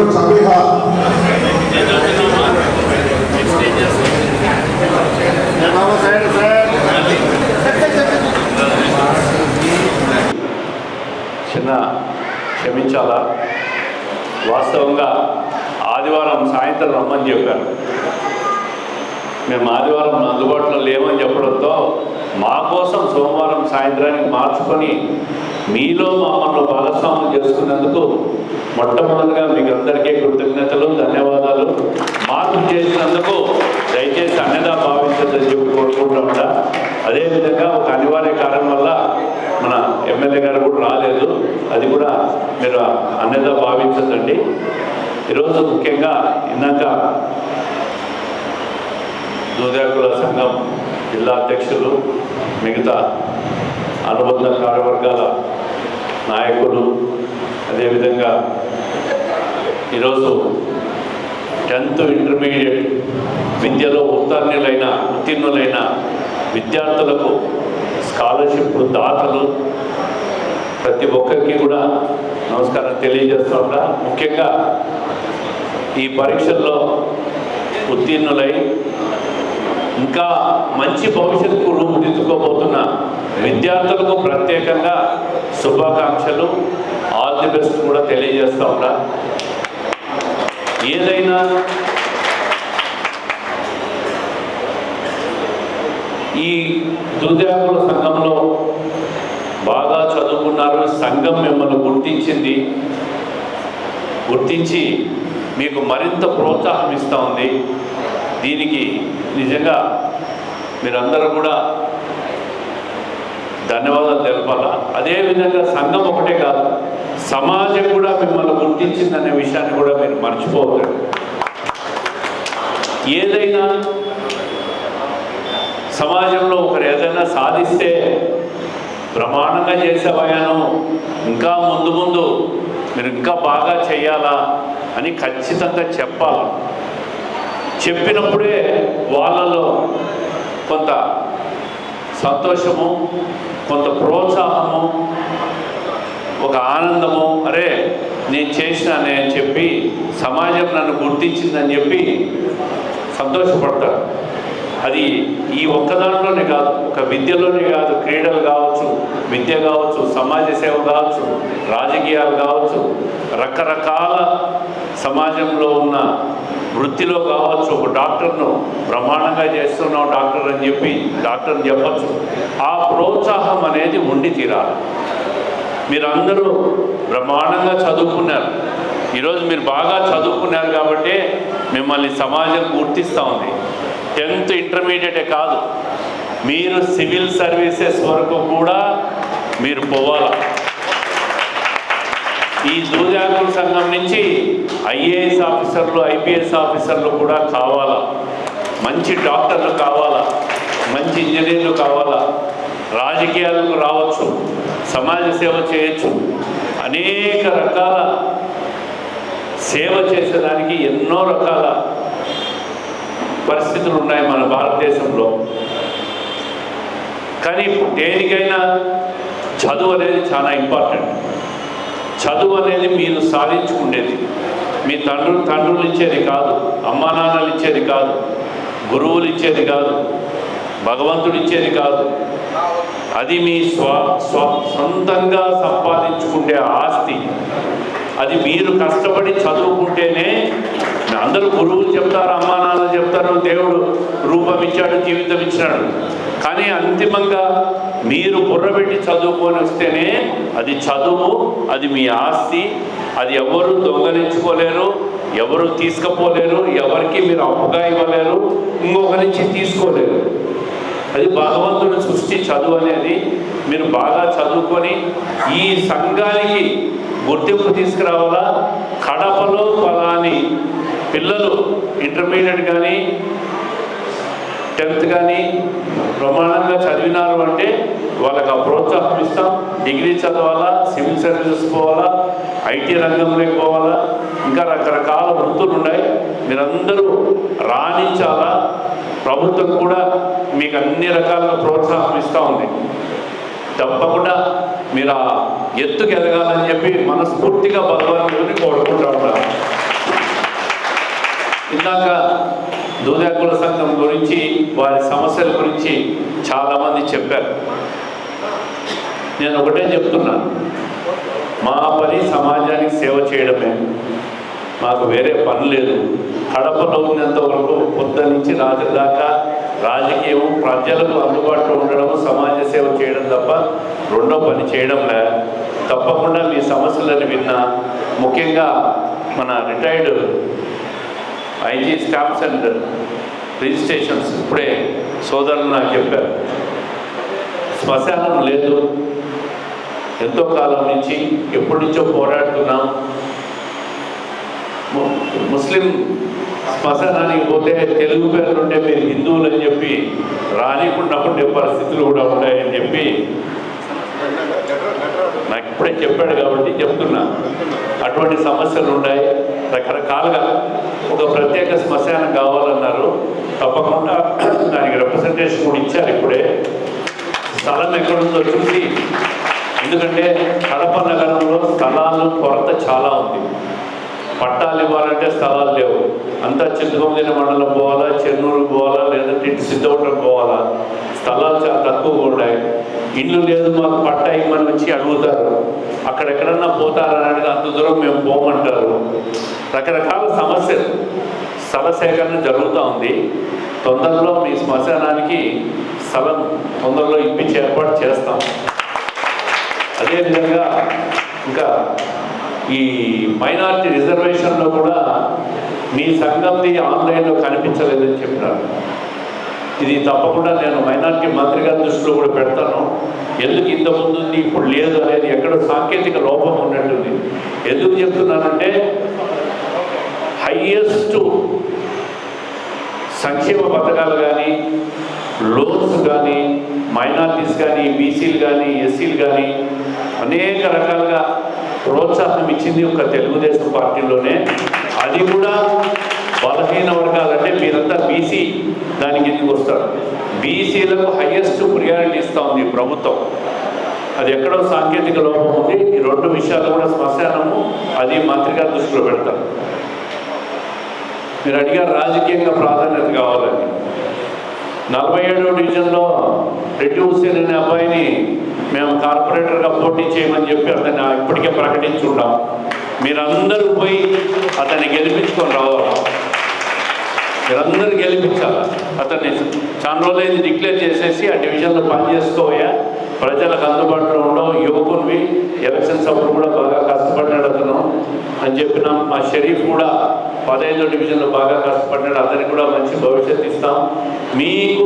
గద్దటూరు సమీహ చిన్న క్షమించాలా? వాస్తవంగా ఆదివారం సాయంత్రం రమ్మని చెప్పారు మేము ఆదివారం అందుబాటులో లేమని చెప్పడంతో మా కోసం సోమవారం సాయంత్రానికి మార్చుకొని మీలో మమ్మల్ని భాగస్వామ్యం చేసుకున్నందుకు మొట్టమొదటిగా మీకు అందరికీ కృతజ్ఞతలు ధన్యవాదాలు మార్పు చేసినందుకు దయచేసి అన్నదా భావించదని చెప్పి కోరుకుంటామట అదేవిధంగా ఒక అనివార్య కారణం వల్ల మన ఎమ్మెల్యే గారు కూడా రాలేదు. అది కూడా మీరు అన్నదా భావించదండి ఈరోజు ముఖ్యంగా ఇందాక దూదాకుల సంఘం జిల్లా అధ్యక్షులు మిగతా అనుబంధ కార్యవర్గాల నాయకులు అదేవిధంగా ఈరోజు టెన్త్ ఇంటర్మీడియట్ విద్యలో ఉత్తీర్ణులైన ఉత్తీర్ణులైన విద్యార్థులకు స్కాలర్షిప్ దాతలు ప్రతి ఒక్కరికి కూడా నమస్కారం తెలియజేస్తున్నా. ముఖ్యంగా ఈ పరీక్షల్లో ఉత్తీర్ణులై ఇంకా మంచి భవిష్యత్తుకు రూపుదిద్దుకోబోతున్న విద్యార్థులకు ప్రత్యేకంగా శుభాకాంక్షలు ఆల్ ది బెస్ట్ కూడా తెలియజేస్తా ఉన్నా. ఏదైనా ఈ దుర్గాకుల సంఘంలో బాగా చదువుకున్నారు సంఘం మిమ్మల్ని గుర్తించింది. గుర్తించి మీకు మరింత ప్రోత్సాహం ఇస్తూ ఉంది. దీనికి నిజంగా మీరందరూ కూడా ధన్యవాదాలు తెలపాలా? అదేవిధంగా సంఘం ఒకటే కాదు సమాజం కూడా మిమ్మల్ని గుర్తించిందనే విషయాన్ని కూడా మీరు మర్చిపోతారు ఏదైనా సమాజంలో ఒకరు ఏదైనా సాధిస్తే ప్రమాణంగా చేసేవాయాను ఇంకా ముందు ముందు మీరు ఇంకా బాగా చేయాలా అని ఖచ్చితంగా చెప్పాలి. చెప్పినప్పుడే వాళ్ళలో కొంత సంతోషము కొంత ప్రోత్సాహము ఒక ఆనందము అరే నేను చేసినానే అని చెప్పి సమాజం నన్ను గుర్తించిందని చెప్పి సంతోషపడతారు. అది ఈ ఒక్క దాంట్లోనే కాదు ఒక విద్యలోనే కాదు క్రీడలు కావచ్చు విద్య కావచ్చు సమాజ సేవ కావచ్చు రాజకీయాలు కావచ్చు రకరకాల సమాజంలో ఉన్న వృత్తిలో కావచ్చు ఒక డాక్టర్ను బ్రహ్మాండంగా చేస్తున్నావు డాక్టర్ అని చెప్పి డాక్టర్ని చెప్పచ్చు. ఆ ప్రోత్సాహం అనేది ఉండి తీరాలి. మీరందరూ బ్రహ్మాండంగా చదువుకున్నారు. ఈరోజు మీరు బాగా చదువుకున్నారు కాబట్టి మిమ్మల్ని సమాజం గుర్తిస్తూ ఉంది. టెన్త్ ఇంటర్మీడియటే కాదు మీరు సివిల్ సర్వీసెస్ వరకు కూడా మీరు పోవాలా? ఈ దూజాకుల సంఘం నుంచి ఐఏఎస్ ఆఫీసర్లు ఐపీఎస్ ఆఫీసర్లు కూడా కావాలా? మంచి డాక్టర్లు కావాలా? మంచి ఇంజనీర్లు కావాలా? రాజకీయాలకు రావచ్చు సమాజ సేవ చేయొచ్చు. అనేక రకాల సేవ చేసేదానికి ఎన్నో రకాల పరిస్థితులు ఉన్నాయి మన భారతదేశంలో. కానీ దేనికైనా చదువు అనేది చాలా ఇంపార్టెంట్ చదువు అనేది మీరు సాధించుకునేది. మీ తండ్రులు తండ్రులు ఇచ్చేది కాదు అమ్మా నాన్నలు ఇచ్చేది కాదు గురువులు ఇచ్చేది కాదు భగవంతుడు ఇచ్చేది కాదు. అది మీ స్వ స్వ సొంతంగా సంపాదించుకునే ఆస్తి. అది మీరు కష్టపడి చదువుకుంటేనే అందరూ గురువులు చెప్తారు అమ్మా నాన్న చెప్తారు దేవుడు రూపం ఇచ్చాడు జీవితం ఇచ్చాడు కానీ అంతిమంగా మీరు బుర్రబెట్టి చదువుకొని వస్తేనే అది చదువు అది మీ ఆస్తి అది ఎవరు దొంగలించుకోలేరు ఎవరు తీసుకుపోలేరు ఎవరికి మీరు అప్పుగా ఇవ్వలేరు ఇంకొక నుంచి తీసుకోలేరు. అది భగవంతుడు సృష్టి చదువు అనేది మీరు బాగా చదువుకొని ఈ సంఘానికి గుర్తింపు తీసుకురావాలా? కడపలో ఫలాని పిల్లలు ఇంటర్మీడియట్ కానీ టెన్త్ కానీ ప్రమాణంగా చదివినారు అంటే వాళ్ళకి ఆ ప్రోత్సాహం ఇస్తాం. డిగ్రీ చదవాలా? సివిల్ సర్వీసెస్ పోవాలా? ఐటీ రంగంలోకి పోవాలా? ఇంకా రకరకాల వృత్తులు ఉన్నాయి. మీరందరూ రాణించాలా? ప్రభుత్వం కూడా మీకు అన్ని రకాల ప్రోత్సాహం ఇస్తూ ఉంది. తప్పకుండా మీరు ఆ ఎత్తుకు ఎదగాలని చెప్పి మనస్ఫూర్తిగా భగవంతుని కోరుకుంటా ఉంటాను ఇందాక దూదాకుల సంఘం గురించి వారి సమస్యల గురించి చాలామంది చెప్పారు. నేను ఒకటే చెప్తున్నాను మా పని సమాజానికి సేవ చేయడమే. మాకు వేరే పని లేదు. కడపలో ఉన్నంత వరకు పొద్దు నుంచి రాత్రి దాకా రాజకీయం ప్రజలకు అందుబాటులో ఉండడం సమాజ సేవ చేయడం తప్ప రెండో పని చేయడంలే. తప్పకుండా మీ సమస్యలను విన్నా ముఖ్యంగా మన retired IG stamps and registrations ఇప్పుడే సోదరులు నాకు చెప్పారు. శ్మశానం లేదు. ఎంతో కాలం నుంచి ఎప్పటి నుంచో పోరాడుతున్నాం. ముస్లిం శ్మశానానికి పోతే తెలుగు పేర్లుంటే మీరు హిందువులు అని చెప్పి రానికుండా ఉండే పరిస్థితులు కూడా ఉన్నాయని చెప్పి నాకు ఇప్పుడే చెప్పాడు కాబట్టి చెప్తున్నా. అటువంటి సమస్యలు ఉన్నాయి రకరకాలుగా ఒక ప్రత్యేక శ్మశానం కావాలన్నారు. తప్పకుండా దానికి రిప్రజెంటేషన్ కూడా ఇచ్చారు ఇప్పుడే. స్థలం ఎక్కడుందో చూసి ఎందుకంటే కడప నగరంలో స్థలాలు కొరత చాలా ఉంది. పట్టాలు ఇవ్వాలంటే స్థలాలు లేవు. అంతా చింతకొందిన మండలం పోవాలా చెన్నూరు పోవాలా లేదంటే ఇటు సిద్ధవటం పోవాలా? స్థలాలు చాలా తక్కువగా ఉన్నాయి. ఇల్లు లేదు మాకు పట్టా ఇవ్వమని వచ్చి అడుగుతారు. అక్కడెక్కడన్నా పోతారని అడిగి అంత దూరం మేము పోమంటారు. రకరకాల సమస్యలు. స్థల సేకరణ జరుగుతూ ఉంది. తొందరలో మీ శ్మశానానికి స్థలం తొందరలో ఇప్పించి ఏర్పాటు చేస్తాం. అదేవిధంగా ఇంకా ఈ మైనార్టీ రిజర్వేషన్లో కూడా మీ సంఘంది ఆన్లైన్లో కనిపించలేదని చెప్పినారు. ఇది తప్పకుండా నేను మైనార్టీ మంత్రిగా దృష్టిలో కూడా పెడతాను. ఎందుకు ఇంత ముందు ఉంది ఇప్పుడు లేదు అనేది ఎక్కడ సాంకేతిక లోపం ఉన్నట్టుంది. ఎందుకు చెప్తున్నానంటే హయ్యెస్ట్ సంక్షేమ పథకాలు కానీ లోన్స్ కానీ మైనార్టీస్ కానీ బీసీలు కానీ ఎస్సీలు కానీ అనేక రకాలుగా ప్రోత్సాహం ఇచ్చింది ఒక తెలుగుదేశం పార్టీలోనే. అది కూడా బలహీన వర్గాలంటే మీరంతా బీసీ దాని కిందకి వస్తారు? బీసీలకు హయ్యెస్ట్ ప్రియారిటీ ఇస్తూ ఉంది ప్రభుత్వం. అది ఎక్కడో సాంకేతిక లోపం ఉంది. ఈ రెండు విషయాలు కూడా శ్మశానము అది మంత్రి దృష్టిలో పెడతారు. మీరు అడిగారు రాజకీయంగా ప్రాధాన్యత కావాలని. నలభై ఏడో డివిజన్లో రెడ్డి హుసేన్ అనే అబ్బాయిని మేము కార్పొరేటర్గా పోటీ చేయమని చెప్పి అతన్ని ఇప్పటికే ప్రకటించుంటాం మీరందరూ పోయి అతన్ని గెలిపించుకొని రావాలి మీరందరూ గెలిపించాలి? అతన్ని చాలా రోజులైంది డిక్లేర్ చేసేసి ఆ డివిజన్లో పని ప్రజలకు అందుబాటులో ఉండవు. యువకునివి ఎలక్షన్స్ అప్పుడు కూడా బాగా కష్టపడ్డాడు అతను అని చెప్పిన. మా షరీఫ్ కూడా పదహైదో డివిజన్లో బాగా కష్టపడ్డాడు. అతనికి కూడా మంచి భవిష్యత్తు ఇస్తాం. మీకు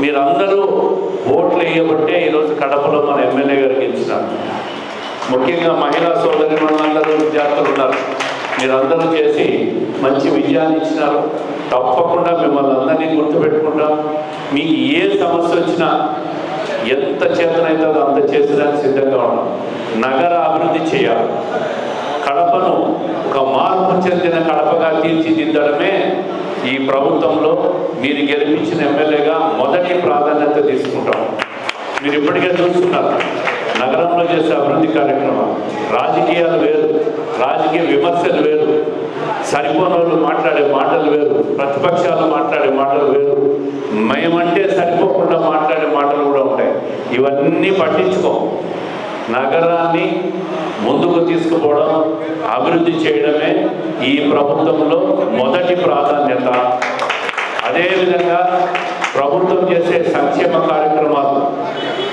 మీరందరూ ఓట్లు వేయబట్టే ఈరోజు కడపలో మన ఎమ్మెల్యే గారు గెలిచినారు. ముఖ్యంగా మహిళా సోదరి అందరూ విద్యార్థులు ఉన్నారు. మీరందరూ చేసి మంచి విజయాన్ని ఇచ్చినారు. తప్పకుండా మిమ్మల్ని అందరినీ గుర్తుపెట్టుకుంటాం మీకు ఏ సమస్య వచ్చినా ఎంత చేతనైతుందో అంత చేసేదానికి సిద్ధంగా ఉన్నాం. నగర అభివృద్ధి చేయాలి. కడపను ఒక మార్పు చెందిన కడపగా తీర్చిదిద్దడమే ఈ ప్రభుత్వంలో మీరు గెలిపించిన ఎమ్మెల్యేగా మొదటి ప్రాధాన్యత తీసుకుంటాం. మీరు ఇప్పటికే చూస్తున్నారు. నగరంలో చేసే అభివృద్ధి కార్యక్రమం రాజకీయాలు వేరు రాజకీయ విమర్శలు వేరు సరిపోని వాళ్ళు మాట్లాడే మాటలు వేరు ప్రతిపక్షాలు మాట్లాడే మాటలు వేరు మేమంటే సరిపోకుండా మాట్లాడే మాటలు కూడా ఉంటాయి. ఇవన్నీ పట్టించుకోం. నగరాన్ని ముందుకు తీసుకుపోవడం అభివృద్ధి చేయడమే ఈ ప్రభుత్వంలో మొదటి ప్రాధాన్యత. అదేవిధంగా ప్రభుత్వం చేసే సంక్షేమ కార్యక్రమాలు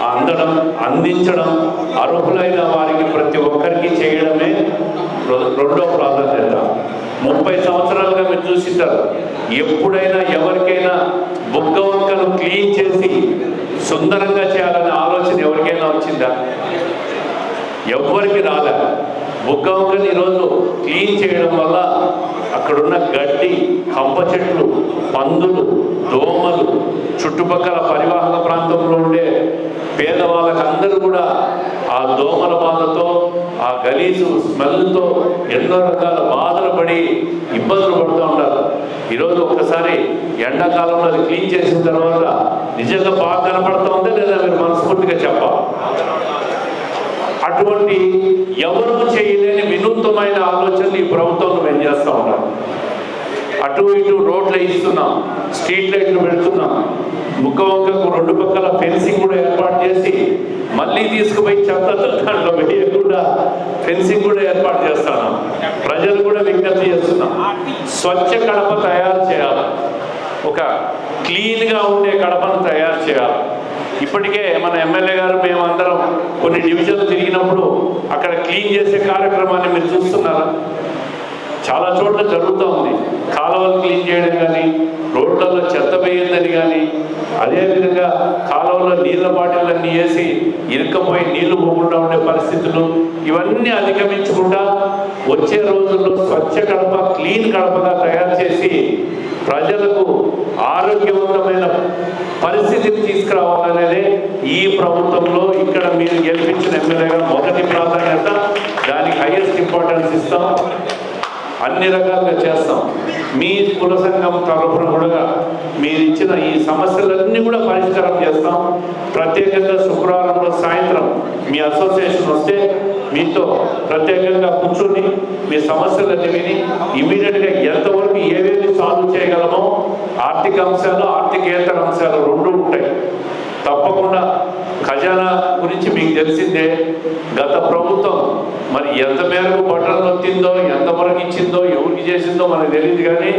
అందడం అందించడం అర్హులైన వారికి ప్రతి ఒక్కరికి చేయడమే రెండో ప్రాధాన్యత. ముప్పై సంవత్సరాలుగా మీరు చూసింటారు. ఎప్పుడైనా ఎవరికైనా బుగ్గ వంకను క్లీన్ చేసి సుందరంగా చేయాలనే ఆలోచన ఎవరికైనా వచ్చిందా? ఎవ్వరికి రాలే. బుగ్గవంకని ఈరోజు క్లీన్ చేయడం వల్ల అక్కడున్న గడ్డి కంప చెట్లు పందులు దోమలు చుట్టుపక్కల పరివాహక ప్రాంతంలో ఉండే పేదవాళ్ళకి అందరూ కూడా ఆ దోమల బాధతో ఆ గలీజు స్మెల్తో ఎన్నో రకాల బాధలు పడి ఇబ్బందులు పడుతూ ఉంటారు. ఈరోజు ఒక్కసారి ఎండాకాలంలో అది క్లీన్ చేసిన తర్వాత నిజంగా బాగా కనపడుతూ ఉంటే లేదా మీరు మనస్ఫూర్తిగా చెప్పాలి? అటువంటి ఎవరు చేయలేని వినూత్నమైన ఆలోచనలు ఈ ప్రభుత్వం మేము ఉన్నారు అటు ఇటు రోడ్లు వేయిస్తున్నాం స్ట్రీట్ లైట్లు పెడుతున్నాం ముక్క వంకకు రెండు పక్కల ఫెన్సింగ్ కూడా ఏర్పాటు చేసి మళ్ళీ తీసుకుపోయి చెత్త దాంట్లో వేయకుండా ఫెన్సింగ్ కూడా ఏర్పాటు చేస్తాను. ప్రజలు కూడా విజ్ఞప్తి చేస్తున్నాం. స్వచ్ఛ కడప తయారు చేయాలి. ఒక క్లీన్గా ఉండే కడపను తయారు చేయాలి. ఇప్పటికే మన ఎమ్మెల్యే గారు మేమందరం కొన్ని డివిజన్లు తిరిగినప్పుడు అక్కడ క్లీన్ చేసే కార్యక్రమాన్ని మీరు చూస్తున్నారా? చాలా చోట్ల జరుగుతూ ఉంది. కాలువలు క్లీన్ చేయడం కానీ రోడ్లలో చెత్త వేయందని కానీ అదేవిధంగా కాలువలో నీళ్ళ బాటిళ్ళన్నీ వేసి ఇరుకపోయి నీళ్ళు పోకుండా ఉండే పరిస్థితులు ఇవన్నీ అధిగమించకుండా వచ్చే రోజుల్లో స్వచ్ఛ కడప క్లీన్ కడపగా తయారు చేసి ప్రజలకు ఆరోగ్యవంతమైన పరిస్థితిని తీసుకురావాలనేదే ఈ ప్రభుత్వంలో ఇక్కడ మీరు గెలిపించిన ఎమ్మెల్యేగా మొదటి ప్రాధాన్యత. దానికి హైయెస్ట్ ఇంపార్టెన్స్ ఇస్తాం. అన్ని రకాలుగా చేస్తాం. మీ కుల సంఘం తరఫున కూడా మీరు ఇచ్చిన ఈ సమస్యలన్నీ కూడా పరిష్కారం చేస్తాం. ప్రత్యేకంగా శుక్రవారంలో సాయంత్రం మీ అసోసియేషన్ వస్తే మీతో ప్రత్యేకంగా కూర్చొని మీ సమస్యలన్నీ విని ఇమీడియట్గా ఎంతవరకు ఏవేవి సాల్వ్ చేయగలమో ఆర్థిక అంశాలు ఆర్థికేతర అంశాలు రెండు ఉంటాయి. తప్పకుండా ఖజానా గురించి మీకు తెలిసిందే. గత ప్రభుత్వం మరి ఎంత ఎవరికి ఇచ్చిందో ఎవరికి చేసిందో మనకు తెలియదు కానీ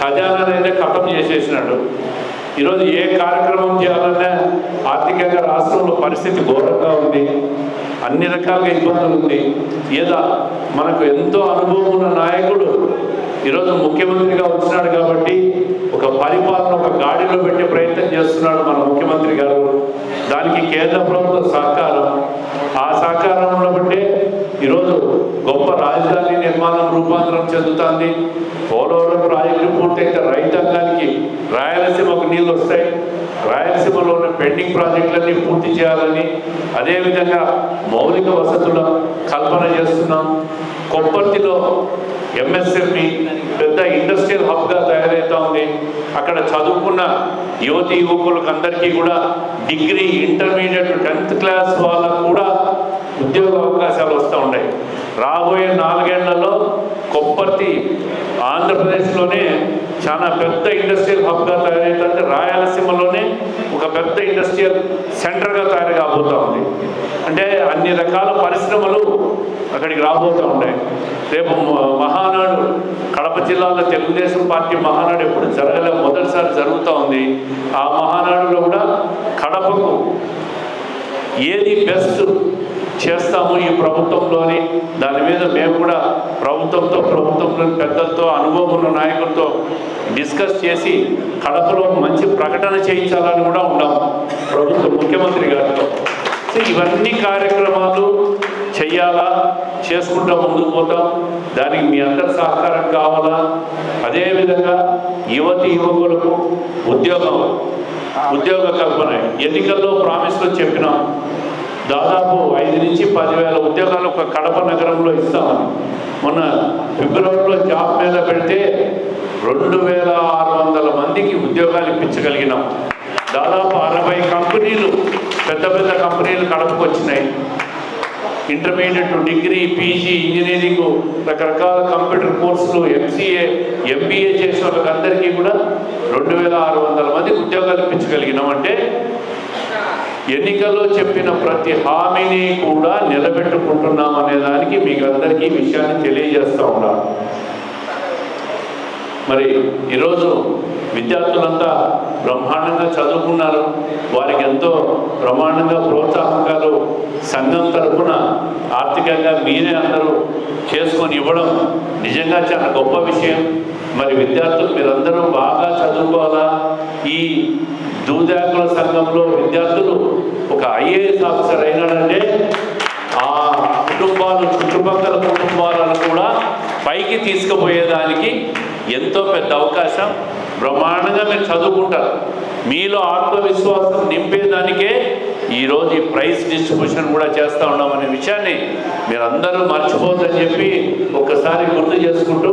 ఖజానాని అయితే ఖతం చేసేసినాడు. ఈరోజు ఏ కార్యక్రమం చేయాలన్నా ఆర్థికంగా రాష్ట్రంలో పరిస్థితి ఘోరంగా ఉంది. అన్ని రకాలుగా ఇబ్బందులు ఉంది. ఏదో మనకు ఎంతో అనుభవం ఉన్న నాయకుడు ఈరోజు ముఖ్యమంత్రిగా వచ్చినాడు కాబట్టి ఒక పరిపాలన ఒక గాడిలో పెట్టే ప్రయత్నం చేస్తున్నాడు మన ముఖ్యమంత్రి గారు. దానికి కేంద్ర ప్రభుత్వ సహకారం. ఆ సహకారంలో బట్టే ఈరోజు గొప్ప రాజధాని నిర్మాణం రూపాంతరం చెందుతుంది. పోలవరం ప్రాజెక్టు పూర్తయితే రైతాంగానికి రాయలసీమకు నీళ్ళు వస్తాయి. రాయలసీమలో ఉన్న పెండింగ్ ప్రాజెక్టులన్నీ పూర్తి చేయాలని అదేవిధంగా మౌలిక వసతుల కల్పన చేస్తున్నాం. కొప్పర్తిలో ఎంఎస్ఎంఈ పెద్ద ఇండస్ట్రియల్ హబ్గా తయారవుతా ఉంది. అక్కడ చదువుకున్న యువతి యువకులకు అందరికీ కూడా డిగ్రీ ఇంటర్మీడియట్ టెన్త్ క్లాస్ వాళ్ళకు కూడా ఉద్యోగ అవకాశాలు వస్తూ ఉన్నాయి. రాబోయే నాలుగేళ్ళలో కొప్పర్తి ఆంధ్రప్రదేశ్లోనే చాలా పెద్ద ఇండస్ట్రియల్ హబ్గా తయారవుతుంది రాయలసీమలోనే ఒక పెద్ద ఇండస్ట్రియల్ సెంటర్గా తయారు కాబోతూ ఉంది. అంటే అన్ని రకాల పరిశ్రమలు అక్కడికి రాబోతూ ఉన్నాయి. రేపు మహానాడు కడప జిల్లాలో తెలుగుదేశం పార్టీ మహానాడు ఎప్పుడు జరగలే మొదటిసారి జరుగుతూ ఉంది. ఆ మహానాడులో కూడా కడపకు ఏది బెస్ట్ చేస్తాము ఈ ప్రభుత్వంలోని. దాని మీద మేము కూడా ప్రభుత్వంతో ప్రభుత్వంలోని పెద్దలతో అనుభవం ఉన్న నాయకులతో డిస్కస్ చేసి కడపలో మంచి ప్రకటన చేయించాలని కూడా ఉన్నాము ప్రభుత్వ ముఖ్యమంత్రి గారితో. ఇవన్నీ కార్యక్రమాలు చెయ్యాలా చేసుకుంటా ముందుకు పోతాం. దానికి మీ అందరి సహకారం కావాలా? అదేవిధంగా యువతి యువకులకు ఉద్యోగం ఉద్యోగ కల్పన. ఎన్నికల్లో ప్రామిస్లో చెప్పినాం. దాదాపు ఐదు నుంచి పదివేల ఉద్యోగాలు ఒక కడప నగరంలో ఇస్తామని. మొన్న ఫిబ్రవరిలో జాబ్ మీద పెడితే రెండు వేల ఆరు వందల మందికి ఉద్యోగాలు ఇప్పించగలిగినాం. దాదాపు అరవై కంపెనీలు పెద్ద పెద్ద కంపెనీలు కడపకు వచ్చినాయి. ఇంటర్మీడియట్ డిగ్రీ పీజీ ఇంజనీరింగ్ రకరకాల కంప్యూటర్ కోర్సులు ఎంసీఏ ఎంబీఏ చేసిన వాళ్ళకందరికీ కూడా రెండు వేల ఆరు వందల మందికి ఉద్యోగాలు ఇప్పించగలిగినాం. అంటే ఎన్నికల్లో చెప్పిన ప్రతి హామీని కూడా నిలబెట్టుకుంటున్నాం అనే దానికి మీకు అందరికీ ఈ విషయాన్ని తెలియజేస్తూ ఉన్నాను మరి ఈరోజు విద్యార్థులంతా బ్రహ్మాండంగా చదువుకున్నారు. వారికి ఎంతో బ్రహ్మాండంగా ప్రోత్సాహకాలు సంఘం తరఫున ఆర్థికంగా మీరే అందరూ చేసుకొని ఇవ్వడం నిజంగా చాలా గొప్ప విషయం. మరి విద్యార్థులు మీరందరూ బాగా చదువుకోవాలా? ఈ జూజాకుల సంఘంలో విద్యార్థులు ఒక ఐఏఎస్ ఆఫీసర్ అయినాడంటే ఆ కుటుంబాలు చుట్టుపక్కల కుటుంబాలను కూడా పైకి తీసుకుపోయేదానికి ఎంతో పెద్ద అవకాశం. బ్రహ్మాండంగా మీరు చదువుకుంటారు. మీలో ఆత్మవిశ్వాసం నింపేదానికే ఈరోజు ఈ ప్రైజ్ డిస్ట్రిబ్యూషన్ కూడా చేస్తూ ఉన్నామనే విషయాన్ని మీరందరూ మర్చిపోద్దని చెప్పి ఒకసారి గుర్తు చేసుకుంటూ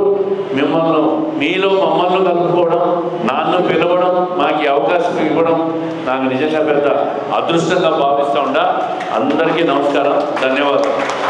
మిమ్మల్ని మీలో మమ్మల్ని కలుపుకోవడం నాన్ను పిలవడం మాకు అవకాశం ఇవ్వడం నాకు నిజంగా పెద్ద అదృష్టంగా భావిస్తూ ఉండా. అందరికీ నమస్కారం. ధన్యవాదాలు.